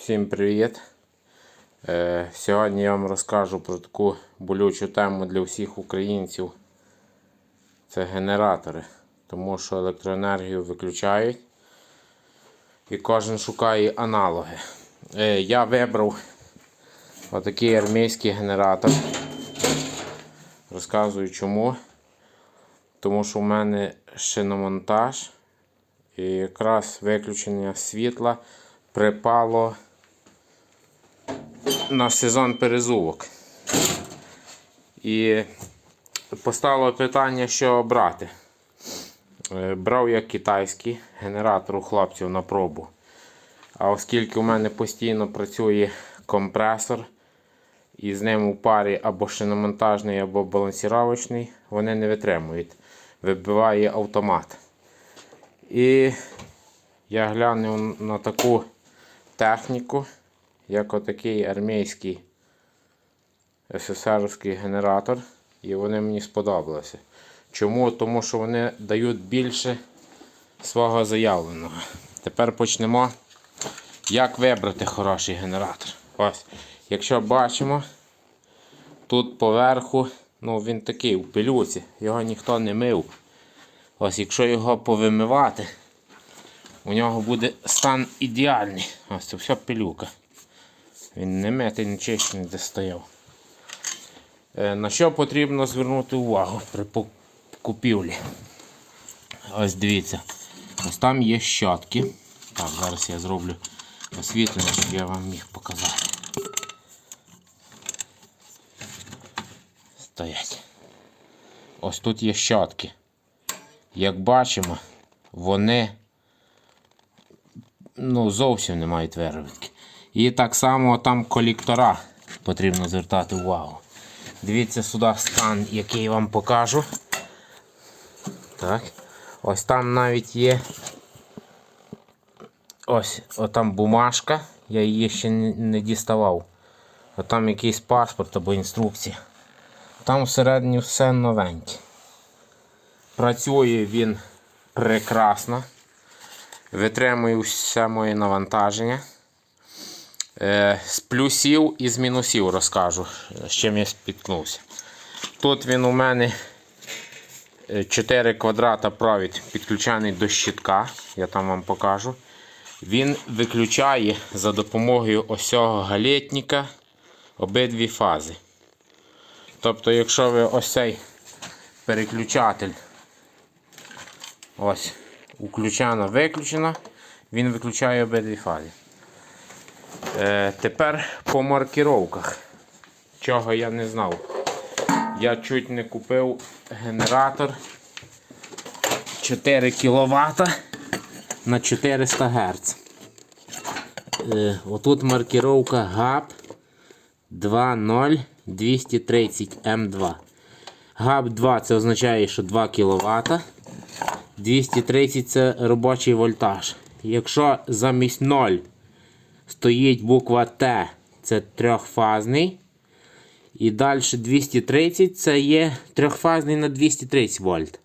Всім привіт! Е, Сьогодні я вам розкажу про таку болючу тему для всіх українців. Це генератори. Тому що електроенергію виключають і кожен шукає аналоги. Е, Я вибрав отакий армійський генератор. Розказую чому. Тому що в мене шиномонтаж і якраз виключення світла припало на сезон перезувок. І постало питання, що брати. Е, Брав я китайський генератор у хлопців на пробу. А оскільки у мене постійно працює компресор, і з ним у парі або шиномонтажний, або балансіровочний, вони не витримують. Вибиває автомат. І я глянув на таку техніку, як отакий армійський СССРський генератор, і вони мені сподобалися. Чому? Тому що вони дають більше свого заявленого. Тепер почнемо, як вибрати хороший генератор. Ось, якщо бачимо, тут поверху, ну він такий у пилюці, його ніхто не мив. Ось, якщо його повимивати, у нього буде стан ідеальний. Ось це все пилюка. Він не митий, не чищений, де стояв. Е, На що потрібно звернути увагу при купівлі? Ось дивіться. Ось там є щотки. Так, зараз я зроблю освітлення, щоб я вам міг показати. Стоять. Ось тут є щотки. Як бачимо, вони ну, зовсім не мають виробітки. І так само там коліктора потрібно звертати увагу. Дивіться сюди стан, який я вам покажу. Так. Ось там навіть є. Ось отам бумажка. Я її ще не діставав. Отам якийсь паспорт або інструкція. Там всередині все новеньке. Працює він прекрасно. Витримує все моє навантаження. Е, з плюсів і з мінусів розкажу, з чим я спіткнувся. Тут він у мене 4 квадрата провід підключений до щитка, я там вам покажу. Він виключає за допомогою ось цього галетника обидві фази. Тобто, якщо ви ось цей переключатель ось включено, виключено, він виключає обидві фази. Е, тепер по маркіровках. Чого я не знав. Я чуть не купив генератор 4 кВт на 400 Гц. Е, отут маркіровка GAP 20230M2. GAP 2 це означає, що 2 кВт. 230 це робочий вольтаж. Якщо замість 0 стоїть буква Т, це трьохфазний. І далі 230 це є трьохфазний на 230 вольт.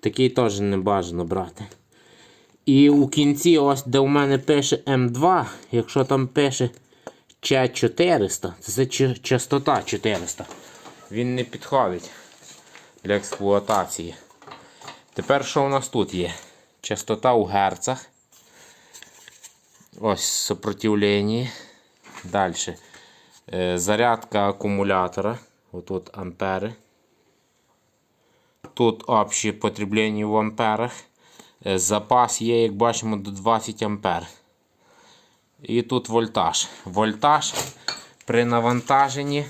Такий теж не бажано брати. І у кінці, ось де у мене пише М2, якщо там пише Ч400, це частота 400. Він не підходить для експлуатації. Тепер що у нас тут є? Частота у герцах. Ось сопротивлення. Далі. Е, Зарядка акумулятора. Отут ампери. Тут общі потреблення в амперах. Е, Запас є, як бачимо, до 20 ампер. І тут вольтаж. Вольтаж при навантаженні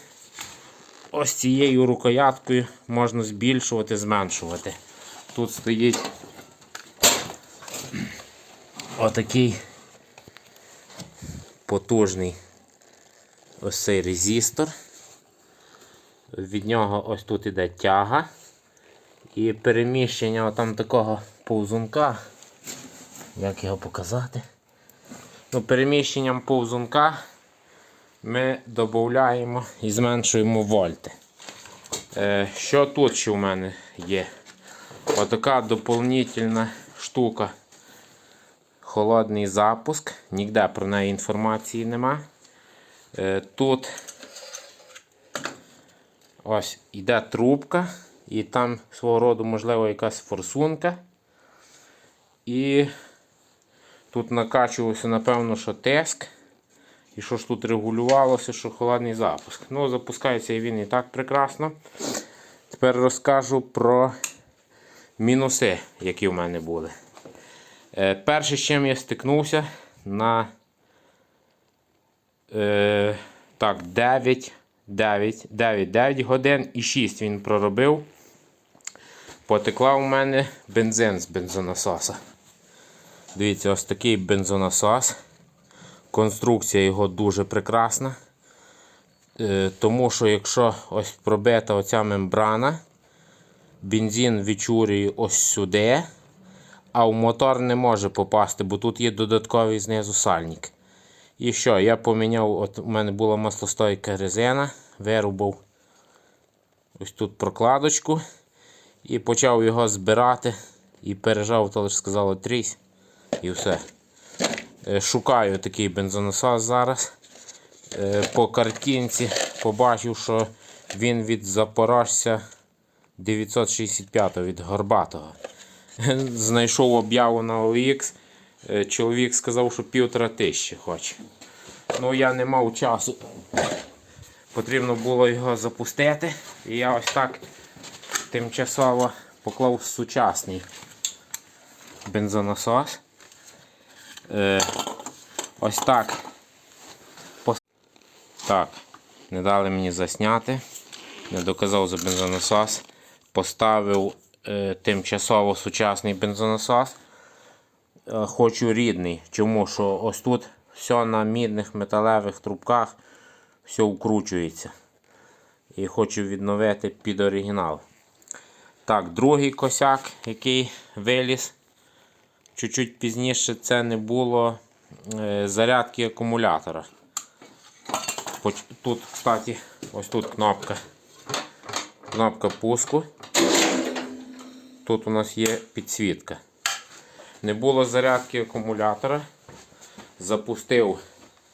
ось цією рукояткою можна збільшувати, зменшувати. Тут стоїть отакий потужний ось цей резистор. Від нього ось тут іде тяга. І переміщення там такого повзунка. Як його показати? Ну, Переміщенням повзунка ми додаємо і зменшуємо вольти. Е, що тут ще у мене є? Отака доповнительна штука холодний запуск. Ніде про неї інформації нема. Е, Тут ось іде трубка, і там свого роду, можливо, якась форсунка. І тут накачувався, напевно, що тиск. І що ж тут регулювалося, що холодний запуск. Ну, запускається він і так прекрасно. Тепер розкажу про мінуси, які в мене були. Е, перше, з чим я стикнувся на е, так, 9, 9, 9, 9 годин і 6 він проробив. Потекла у мене бензин з бензонасоса. Дивіться, ось такий бензонасос. Конструкція його дуже прекрасна. Е, тому що якщо ось пробита оця мембрана, бензин відчурює ось сюди, а в мотор не може попасти, бо тут є додатковий знизу сальник. І що, я поміняв, от у мене була маслостойка резина, вирубав ось тут прокладочку і почав його збирати і пережав, то лише сказали трісь і все. Е, Шукаю такий бензонасос зараз. Е, По картинці побачив, що він від Запорожця 965 від Горбатого. Знайшов об'яву на OX. Е, Чоловік сказав, що півтора тисячі хоче. Ну я не мав часу. Потрібно було його запустити. І я ось так тимчасово поклав сучасний бензонасос. Е, ось так. Так, не дали мені засняти. Не доказав за бензонасос. Поставив тимчасово сучасний бензонасос. Е, хочу рідний. Чому? Що ось тут все на мідних металевих трубках, все вкручується. І хочу відновити під оригінал. Так, другий косяк, який виліз. Чуть-чуть пізніше це не було е, зарядки акумулятора. Тут, кстати, ось тут кнопка. Кнопка пуску. Тут у нас є підсвітка. Не було зарядки акумулятора. Запустив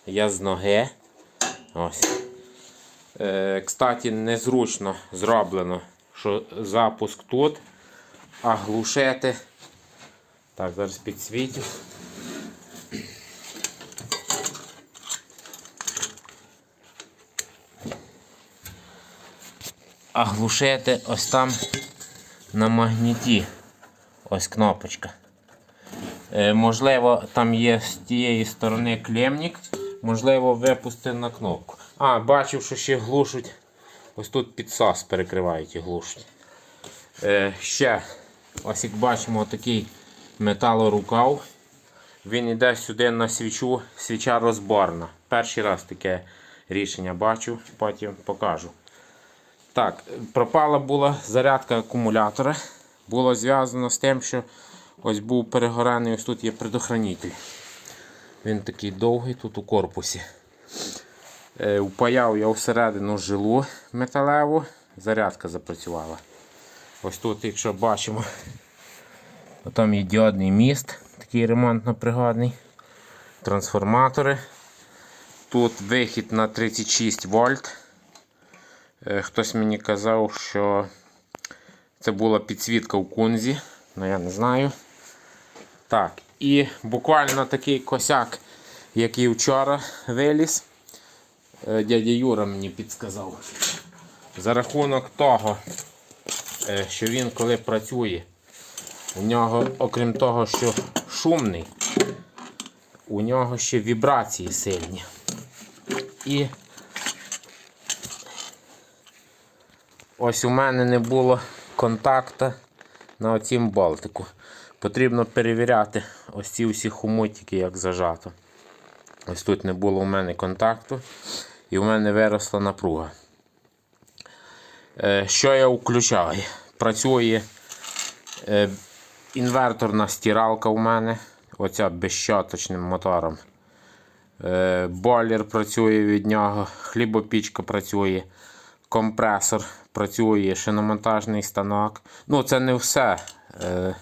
я з ноги. Ось. Е, кстати, незручно зроблено, що запуск тут, а глушити. Так, зараз підсвітю. А глушити ось там на магніті. Ось кнопочка. Е, можливо, там є з тієї сторони клемник. Можливо, випусти на кнопку. А, бачив, що ще глушуть. Ось тут підсос перекривають і глушать. Е, ще, ось як бачимо, такий металорукав. Він йде сюди на свічу, свіча розборна. Перший раз таке рішення бачу, потім покажу. Так, пропала була зарядка акумулятора. Було зв'язано з тим, що ось був перегораний, ось тут є предохранитель. Він такий довгий тут у корпусі. Е, Впаяв я всередину жилу металеву, зарядка запрацювала. Ось тут, якщо бачимо, там є діодний міст, такий ремонтно-пригодний. Трансформатори. Тут вихід на 36 вольт. Е, Хтось мені казав, що це була підсвітка в кунзі, але я не знаю. Так, і буквально такий косяк, який вчора виліз. Е, Дядя Юра мені підсказав. За рахунок того, е, що він коли працює, у нього, окрім того, що шумний, у нього ще вібрації сильні. І ось у мене не було контакта на оцім болтику. Потрібно перевіряти ось ці всі хомутики, як зажато. Ось тут не було у мене контакту і у мене виросла напруга. Е, Що я включаю? Працює е, інверторна стиралка у мене, оця безщоточним мотором. Е, Бойлер працює від нього, хлібопічка працює, компресор працює, шиномонтажний станок. Ну, це не все е,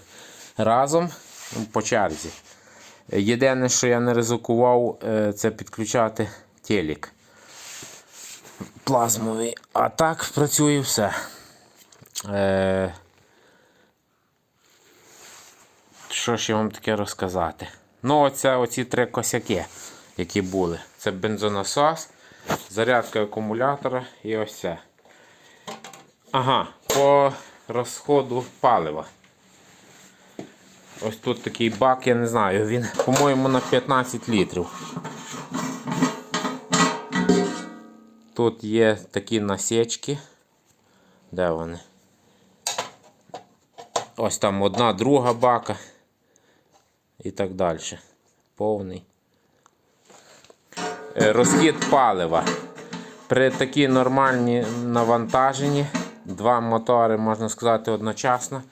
разом ну, по черзі. Єдине, що я не ризикував, е, це підключати телек плазмовий. А так працює все. Е, що я вам таке розказати? Ну, оце оці три косяки, які були. Це бензонасос, зарядка акумулятора і ось це. Ага, по розходу палива. Ось тут такий бак, я не знаю, він, по-моєму, на 15 літрів. Тут є такі насічки. Де вони? Ось там одна, друга бака і так далі. Повний. Е, Розхід палива. При такій нормальній навантаженні, два мотори, можна сказати, одночасно,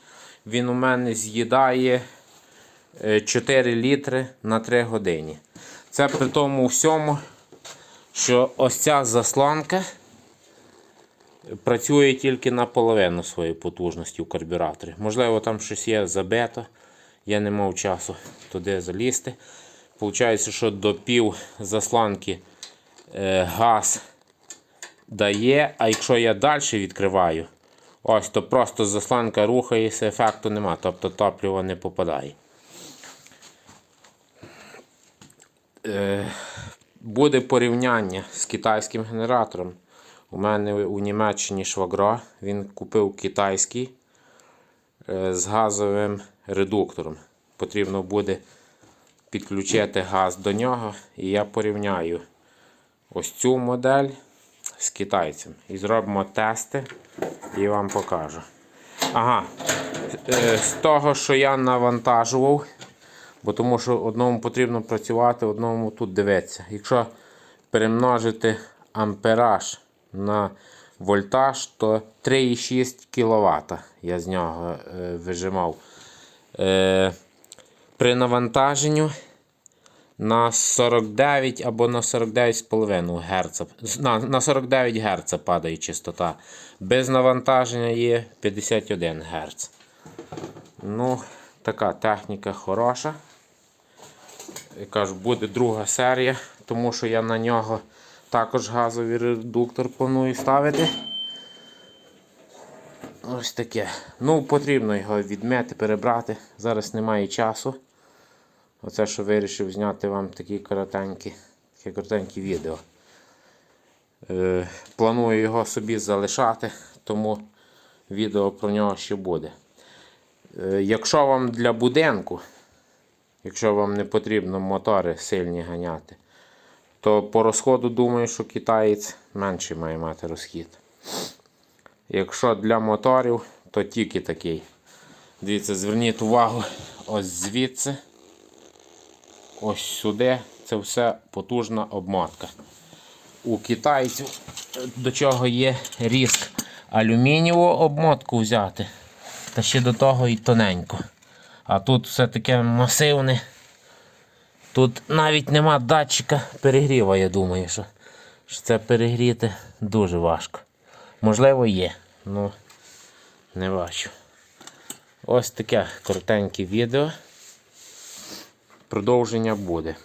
він у мене з'їдає е, 4 літри на 3 години. Це при тому всьому, що ось ця заслонка працює тільки на половину своєї потужності у карбюраторі. Можливо, там щось є забито. Я не мав часу туди залізти. Получається, що до пів заслонки е, газ дає, а якщо я далі відкриваю, ось то просто заслонка рухається, ефекту нема, тобто топливо не попадає. Е, буде порівняння з китайським генератором. У мене у Німеччині швагро, він купив китайський е, з газовим редуктором. Потрібно буде підключити газ до нього, і я порівняю ось цю модель з китайцем. І зробимо тести і вам покажу. Ага, е, з того, що я навантажував, бо тому що одному потрібно працювати, одному тут дивитися. Якщо перемножити ампераж на вольтаж, то 3,6 кВт я з нього е, вижимав. При навантаженню на 49 або на 49,5 Гц. На, на 49 Гц падає частота. Без навантаження є 51 Гц. Ну, така техніка хороша. Я кажу, буде друга серія, тому що я на нього також газовий редуктор планую ставити. Ось таке. Ну, потрібно його відмити, перебрати. Зараз немає часу. Оце, що вирішив зняти вам такі коротенькі, таке коротеньке відео. Е, планую його собі залишати, тому відео про нього ще буде. Е, якщо вам для будинку, якщо вам не потрібно мотори сильні ганяти, то по розходу думаю, що китаєць менший має мати розхід. Якщо для моторів, то тільки такий. Дивіться, зверніть увагу ось звідси. Ось сюди. Це все потужна обмотка. У китайців до чого є різк алюмінієву обмотку взяти. Та ще до того і тоненько. А тут все таке масивне. Тут навіть нема датчика перегріва, я думаю, що, що це перегріти дуже важко. Можливо, є, але не бачу. Ось таке коротеньке відео. Продовження буде.